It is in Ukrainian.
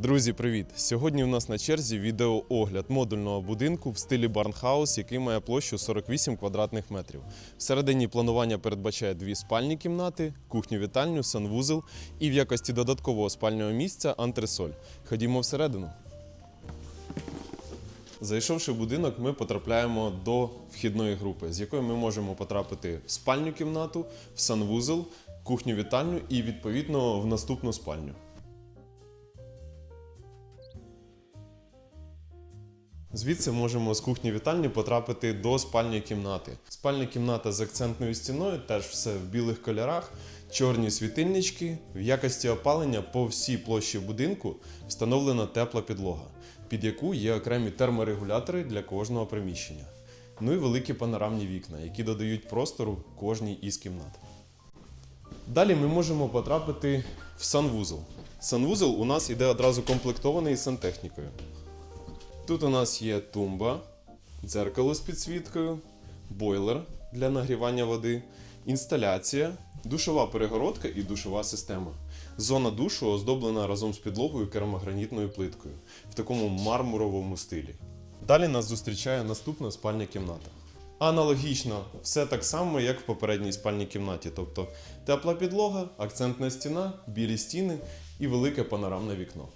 Друзі, привіт! Сьогодні у нас на черзі відеоогляд модульного будинку в стилі Барнхаус, який має площу 48 квадратних метрів. Всередині планування передбачає дві спальні кімнати, кухню-вітальню, санвузол і в якості додаткового спального місця антресоль. Ходімо всередину. Зайшовши в будинок, ми потрапляємо до вхідної групи, з якої ми можемо потрапити в спальню кімнату, в санвузол, кухню-вітальню і відповідно в наступну спальню. Звідси можемо з кухні вітальні потрапити до спальні кімнати. Спальня кімната з акцентною стіною, теж все в білих кольорах, чорні світильнички. В якості опалення по всій площі будинку встановлена тепла підлога, під яку є окремі терморегулятори для кожного приміщення. Ну і великі панорамні вікна, які додають простору кожній із кімнат. Далі ми можемо потрапити в санвузол. Санвузол у нас іде одразу комплектований сантехнікою. Тут у нас є тумба, дзеркало з підсвіткою, бойлер для нагрівання води, інсталяція, душова перегородка і душова система. Зона душу оздоблена разом з підлогою керамогранітною плиткою в такому мармуровому стилі. Далі нас зустрічає наступна спальня кімната. Аналогічно, все так само, як в попередній спальній кімнаті, тобто тепла підлога, акцентна стіна, білі стіни і велике панорамне вікно.